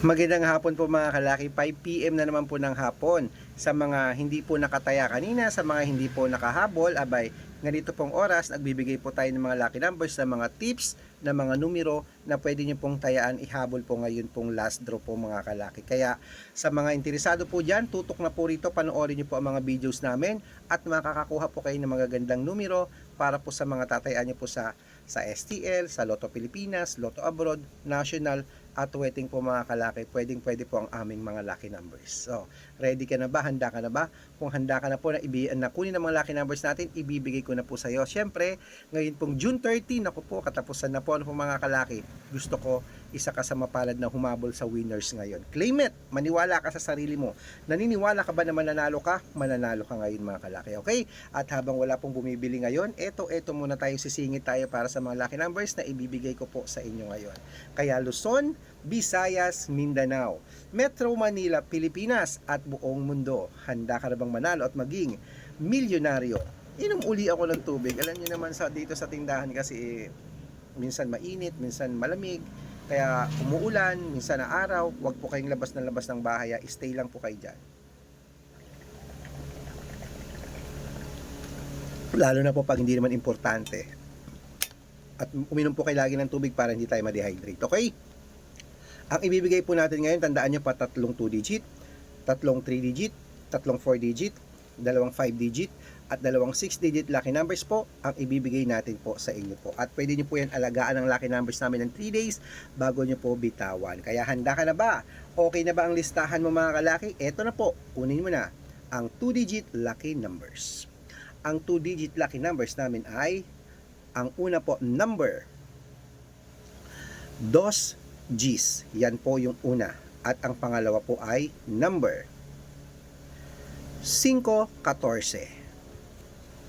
Magandang hapon po mga kalaki, 5pm na naman po ng hapon. Sa mga hindi po nakataya kanina, sa mga hindi po nakahabol, abay, ganito pong oras, nagbibigay po tayo ng mga lucky numbers sa mga tips na mga numero na pwede nyo pong tayaan ihabol po ngayon pong last draw po mga kalaki. Kaya sa mga interesado po dyan, tutok na po rito, panoorin nyo po ang mga videos namin at makakakuha po kayo ng mga gandang numero para po sa mga tatayaan nyo po sa sa STL, sa Lotto Pilipinas, Lotto Abroad, National, at waiting po mga kalaki, pwedeng pwede po ang aming mga lucky numbers. So, ready ka na ba? Handa ka na ba? Kung handa ka na po na, ibi, na kunin ang mga lucky numbers natin, ibibigay ko na po sa iyo. Siyempre, ngayon pong June 13, ako po, katapusan na po ano po mga kalaki. Gusto ko, isa ka sa mapalad na humabol sa winners ngayon. Claim it! Maniwala ka sa sarili mo. Naniniwala ka ba na mananalo ka? Mananalo ka ngayon mga kalaki. Okay? At habang wala pong bumibili ngayon, eto, eto muna tayo sisingit tayo para sa mga lucky numbers na ibibigay ko po sa inyo ngayon. Kaya Luzon, Visayas, Mindanao, Metro Manila, Pilipinas at buong mundo. Handa ka na bang manalo at maging milyonaryo? Inom uli ako ng tubig. Alam niyo naman sa dito sa tindahan kasi eh, minsan mainit, minsan malamig. Kaya umuulan, minsan na araw, wag po kayong labas na labas ng bahay. ah. Stay lang po kayo dyan. Lalo na po pag hindi naman importante. At uminom po kayo lagi ng tubig para hindi tayo ma-dehydrate. Okay? Ang ibibigay po natin ngayon, tandaan nyo pa tatlong 2 digit, tatlong 3 digit, tatlong 4 digit, dalawang 5 digit, at dalawang 6 digit lucky numbers po ang ibibigay natin po sa inyo po. At pwede nyo po yan alagaan ng lucky numbers namin ng 3 days bago nyo po bitawan. Kaya handa ka na ba? Okay na ba ang listahan mo mga kalaki? Eto na po, kunin mo na ang 2 digit lucky numbers. Ang 2 digit lucky numbers namin ay ang una po number dos G's. Yan po yung una. At ang pangalawa po ay number 514.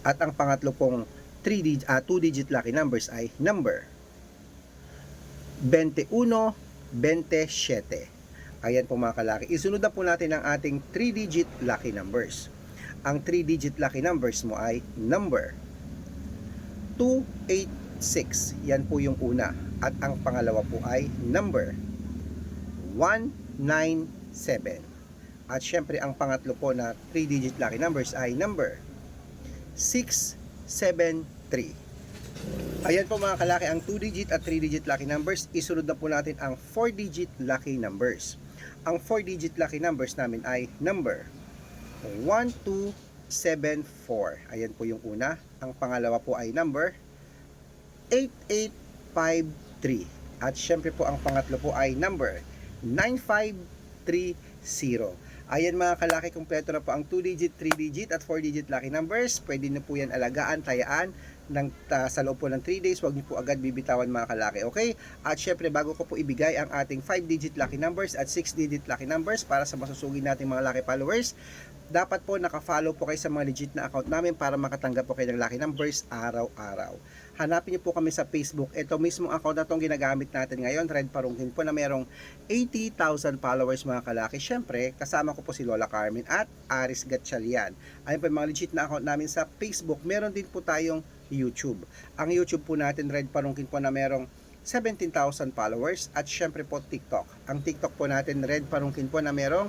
At ang pangatlo pong 3 digit, ah, 2 digit lucky numbers ay number 21, 27. Ayan po mga kalaki. Isunod na po natin ang ating 3 digit lucky numbers. Ang 3 digit lucky numbers mo ay number 286. Yan po yung una. At ang pangalawa po ay number 197. At syempre ang pangatlo po na 3 digit lucky numbers ay number 673. Ayan po mga kalaki ang 2 digit at 3 digit lucky numbers. Isunod na po natin ang 4 digit lucky numbers. Ang 4 digit lucky numbers namin ay number 1274. Ayan po yung una. Ang pangalawa po ay number 8853. At syempre po ang pangatlo po ay number 9530. Ayan mga kalaki, kumpleto na po ang 2 digit, 3 digit at 4 digit lucky numbers. Pwede na po yan alagaan, tayaan ng, ta- sa loob po ng 3 days. Huwag niyo po agad bibitawan mga kalaki, okay? At syempre bago ko po ibigay ang ating 5 digit lucky numbers at 6 digit lucky numbers para sa masusugin nating mga lucky followers, dapat po naka-follow po kayo sa mga legit na account namin para makatanggap po kayo ng lucky numbers araw-araw. Hanapin niyo po kami sa Facebook. Ito mismo account na itong ginagamit natin ngayon, Red Parungkin po na merong 80,000 followers mga kalaki. Siyempre, kasama ko po si Lola Carmen at Aris Gatchalian. Ayun po yung mga legit na account namin sa Facebook. Meron din po tayong YouTube. Ang YouTube po natin, Red Parungkin po na merong 17,000 followers at syempre po TikTok. Ang TikTok po natin, Red Parungkin po na merong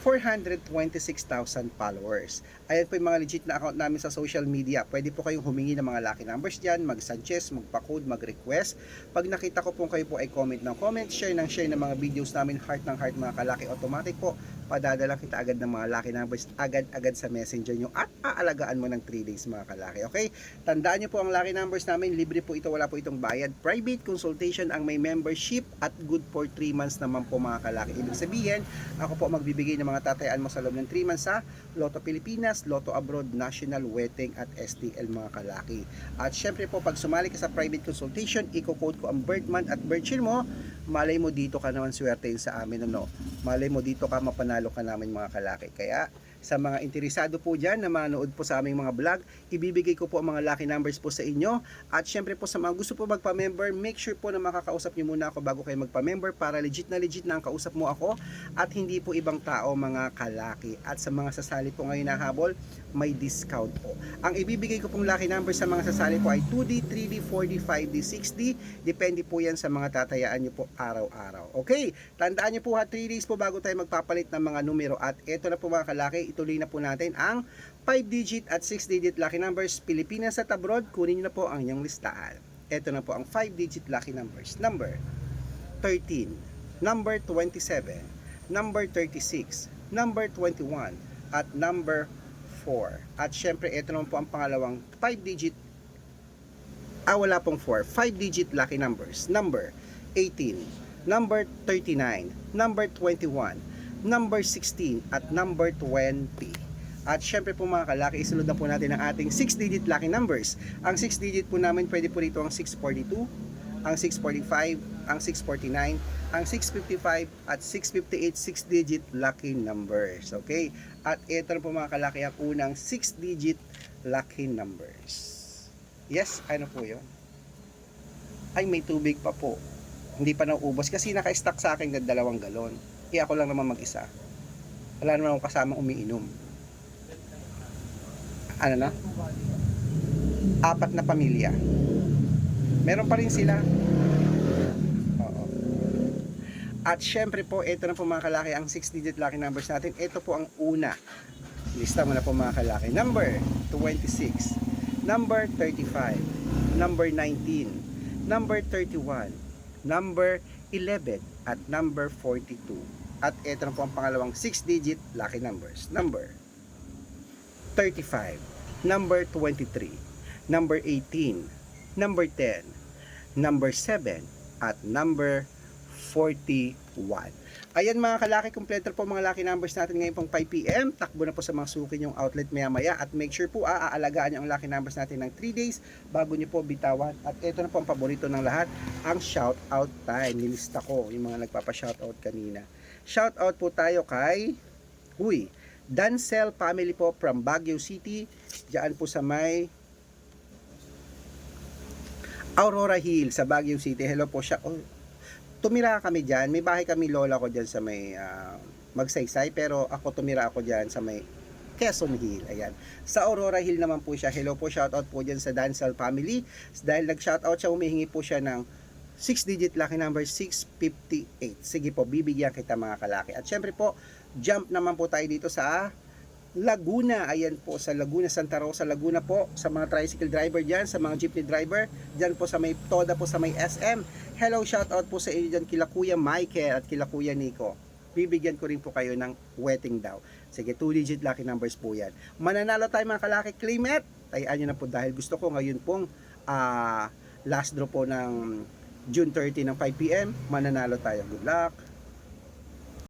426,000 followers. Ayan po yung mga legit na account namin sa social media. Pwede po kayong humingi ng mga lucky numbers dyan, mag-suggest, magpa-code, mag-request. Pag nakita ko po kayo po ay comment ng comment, share ng share ng mga videos namin, heart ng heart mga kalaki, automatic po, padadala kita agad ng mga lucky numbers, agad-agad sa messenger nyo at aalagaan mo ng 3 days mga kalaki. Okay? Tandaan nyo po ang lucky numbers namin, libre po ito, wala po itong bayad. Private consultation ang may membership at good for 3 months naman po mga kalaki. Ibig sabihin, ako po magbibigay ng mga tatayaan mo sa loob ng 3 months sa Lotto Pilipinas, Lotto Abroad, National, Wedding at STL mga kalaki. At syempre po pag sumali ka sa private consultation, i-code ko ang birth month at year mo, malay mo dito ka naman swertein sa amin ano. Malay mo dito ka mapanalo ka namin mga kalaki. Kaya Sa mga interesado po dyan na manood po sa aming mga vlog, ibibigay ko po ang mga lucky numbers po sa inyo. At syempre po sa mga gusto po magpa-member, make sure po na makakausap nyo muna ako bago kayo magpa-member para legit na legit na ang kausap mo ako at hindi po ibang tao mga kalaki. At sa mga sasali po ngayon na habol, may discount po. Ang ibibigay ko pong lucky number sa mga sasali po ay 2D, 3D, 4D, 5D, 6D. Depende po yan sa mga tatayaan nyo po araw-araw. Okay, tandaan nyo po ha, 3 days po bago tayo magpapalit ng mga numero. At eto na po mga kalaki, ituloy na po natin ang 5-digit at 6-digit lucky numbers. Pilipinas at abroad, kunin nyo na po ang inyong listahan. Eto na po ang 5-digit lucky numbers. Number 13, number 27, number 36, number 21, at number 4. At syempre, ito naman po ang pangalawang 5-digit, ah wala pong 4, 5-digit lucky numbers. Number 18, number 39, number 21, number 16, at number 20. At syempre po mga kalaki, isunod na po natin ang ating 6-digit lucky numbers. Ang 6-digit po namin, pwede po rito ang 642, ang 645, ang 649, ang 655 at 658 6-digit lucky numbers. Okay? At ito po mga kalaki ang unang 6-digit lucky numbers. Yes, ano po yun? Ay, may tubig pa po. Hindi pa nauubos kasi naka-stack sa akin ng dalawang galon. Eh ako lang naman mag-isa. Wala naman akong kasamang umiinom. Ano na? Apat na pamilya. Meron pa rin sila. Oo. At syempre po, ito na po mga kalaki, ang 6-digit lucky numbers natin. Ito po ang una. Lista mo na po mga kalaki. Number 26, number 35, number 19, number 31, number 11, at number 42. At ito na po ang pangalawang 6-digit lucky numbers. Number 35, number 23, number 18, number 10, number 7, at number 41. Ayan mga kalaki, kompleto po mga lucky numbers natin ngayon pong 5pm. Takbo na po sa mga suki yung outlet maya maya at make sure po aalagaan nyo ang lucky numbers natin ng 3 days bago nyo po bitawan. At ito na po ang paborito ng lahat, ang shout out time. Nilista ko yung mga nagpapa-shout out kanina. Shout out po tayo kay Huy, Dancel family po from Baguio City. Diyan po sa may Aurora Hill sa Baguio City. Hello po siya. Oh, tumira kami diyan. May bahay kami lola ko diyan sa may ah, Magsaysay pero ako tumira ako diyan sa may Quezon Hill. Ayan. Sa Aurora Hill naman po siya. Hello po, shoutout po diyan sa Dancel family. Dahil nag-shoutout siya, humihingi po siya ng 6-digit lucky number 658. Sige po, bibigyan kita mga kalaki. At syempre po, jump naman po tayo dito sa Laguna. Ayan po sa Laguna, Santa Rosa, Laguna po. Sa mga tricycle driver dyan, sa mga jeepney driver. Dyan po sa may Toda po sa may SM. Hello, shoutout po sa inyo dyan kila Kuya Michael at kila Kuya Nico. Bibigyan ko rin po kayo ng wedding daw. Sige, 2-digit lucky numbers po yan. Mananalo tayo mga kalaki. Claim it! Tayaan nyo na po dahil gusto ko ngayon pong ah, last draw po ng June 30 ng 5pm. Mananalo tayo. Good luck!